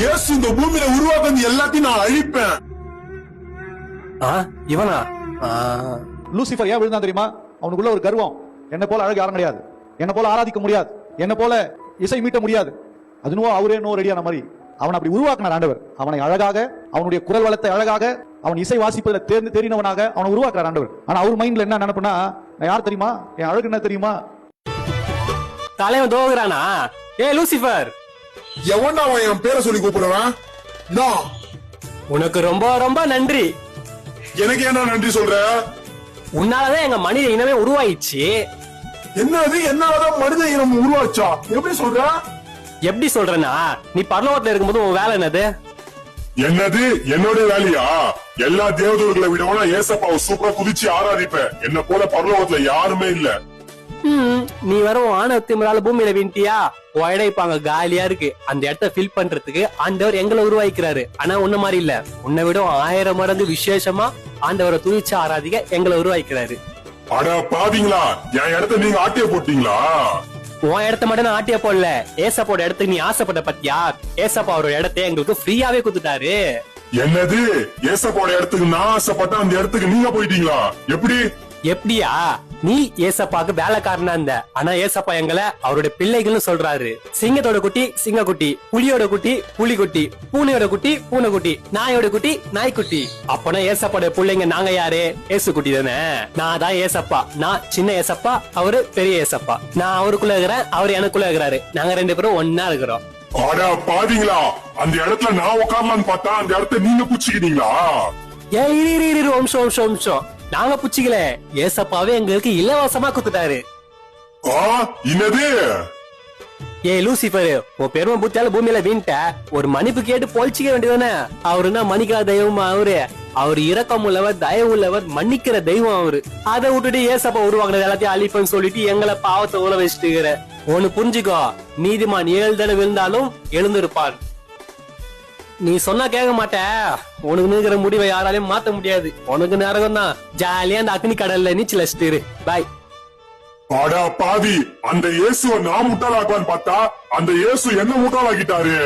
இயேசு இந்த பூமியில உருவாக்குறது எல்லாத்தையும் நான் அழிப்பேன். இவனா? லூசிபர் ஏன் விழுந்தான் தெரியுமா? அவனுக்குள்ள ஒரு கர்வம். என்ன போல அழகு யாரும் கிடையாது. என்ன போல ஆராதிக்க முடியாது. என்ன போல இசை மீட்ட முடியாது. அதுனுவோ அவரே நோ ரெடியான மாதிரி. அவன் அப்படி உருவாக்கினார் ஆண்டவர். அவனை அழகாக அவனுடைய குரல் வளத்தை அழகாக அவன் இசை வாசிப்பதில் தேர்ந்து தெரிந்தவனாக அவனை உருவாக்குறார் ஆண்டவர். ஆனா அவர் மைண்ட்ல என்ன நினைப்புனா நான் யார் தெரியுமா? என் அழகு என்ன தெரியுமா? தலைவன் தோகுறானா ஏ லூசிஃபர்! எவன்டா அவன் என் பேரை சொல்லி கூப்பிடுவேன் நான் உனக்கு ரொம்ப ரொம்ப நன்றி. எனக்கு என்ன நன்றி சொல்ற? உன்னாலதான் எங்க மனித இனமே உருவாயிடுச்சு. என்னது? என்னாலதான் மனித இனம் உருவாச்சா? எப்படி சொல்ற? எப்படி சொல்றேன்னா நீ பரலோகத்துல இருக்கும்போது உன் வேலை என்னது? என்னது? என்னோட வேலையா? எல்லா தேவதூர்களை விடவும் ஏசப்பாவை சூப்பரா குதிச்சு ஆராதிப்பேன். என்ன போல பரலோகத்துல யாருமே இல்ல. நீ வர ஆணவ திமிரால பூமியில வீண்டியா உன் இடம் இப்ப அங்க காலியா இருக்கு. அந்த இடத்த ஃபில் பண்றதுக்கு ஆண்டவர் எங்களை உருவாக்கிறாரு ஆனா உன்ன மாதிரி இல்ல. உன்னை விட ஆயிரம் மடங்கு விசேஷமா ஆண்டவரை துதிச்சு ஆராதிக்க எங்களை உருவாக்கிறாரு அட பாத்தீங்களா என் இடத்த நீங்க ஆட்டிய போட்டீங்களா? உன் இடத்த மட்டும் நான் ஆட்டிய போடல. ஏசப்பாவோட இடத்துக்கு நீ ஆசைப்பட்ட பத்தியா? ஏசப்பா அவரோட இடத்தை எங்களுக்கு ஃப்ரீயாவே குடுத்துட்டாரு. என்னது? ஏசப்பாவோட இடத்துக்கு நான் ஆசைப்பட்ட அந்த இடத்துக்கு நீங்க போயிட்டீங்களா? எப்படி? எப்படியா? நீ ஏசப்பாக்கு வேலைக்காரனா இருந்த. ஆனா ஏசப்பா எங்களை அவருடைய பிள்ளைகள்னு சொல்றாரு. சிங்கத்தோட குட்டி சிங்க குட்டி புலியோட குட்டி புலி குட்டி பூனையோட குட்டி பூனை குட்டி நாயோட குட்டி நாய்க்குட்டி. அப்பனா ஏசப்பாட பிள்ளைங்க நாங்க யாரு? ஏசு குட்டி தானே. நான் தான் ஏசப்பா. நான் சின்ன ஏசப்பா அவரு பெரிய ஏசப்பா. நான் அவருக்குள்ள இருக்கிறேன் அவர் எனக்குள்ள இருக்கிறாரு. நாங்க ரெண்டு பேரும் ஒன்னா இருக்கிறோம். அட பாத்தீங்களா அந்த இடத்துல நான் உட்காரலாம்னு பார்த்தா அந்த இடத்த நீங்க புடிச்சுக்கிட்டீங்களா? ஏன் இரு இரு இரு, இரு வம்சம் வம்சம் வம்சம் நாங்க புச்சிக்கல. ஏசப்பாவே எங்களுக்கு இலவசமா குத்துட்டாரு. என்னது? ஏ லூசிபர் உன் பெருமை புத்தியால பூமியில வீண்ட ஒரு மன்னிப்பு கேட்டு பொழிச்சிக்க வேண்டியதானே அவருன்னா மன்னிக்காத தெய்வமா அவரு? அவர் இரக்கம் உள்ளவர் தயவு உள்ளவர் மன்னிக்கிற தெய்வம் அவரு. அதை விட்டுட்டு ஏசப்பா உருவாக்குனது எல்லாத்தையும் அழிப்பேன்னு சொல்லிட்டு எங்களை பாவத்தை உள்ள வச்சுட்டு இருக்கிற ஒண்ணு புரிஞ்சுக்கோ நீதிமான் ஏழு தடவை விழுந்தாலும் எழுந்திருப்பான் நீ சொன்னா கேட்க மாட்ட. உனக்கு நிற்கிற முடிவை யாராலையும் மாத்த முடியாது. உனக்கு நேரம் தான் ஜாலியா அந்த அக்னி கடல்ல நீச்சல் அடிச்சிட்டு பாய் பாடா பாவி அந்த இயேசுவை நான் முட்டாளாக்குவான்னு பார்த்தா அந்த இயேசு என்ன முட்டாளாக்கிட்டாரு?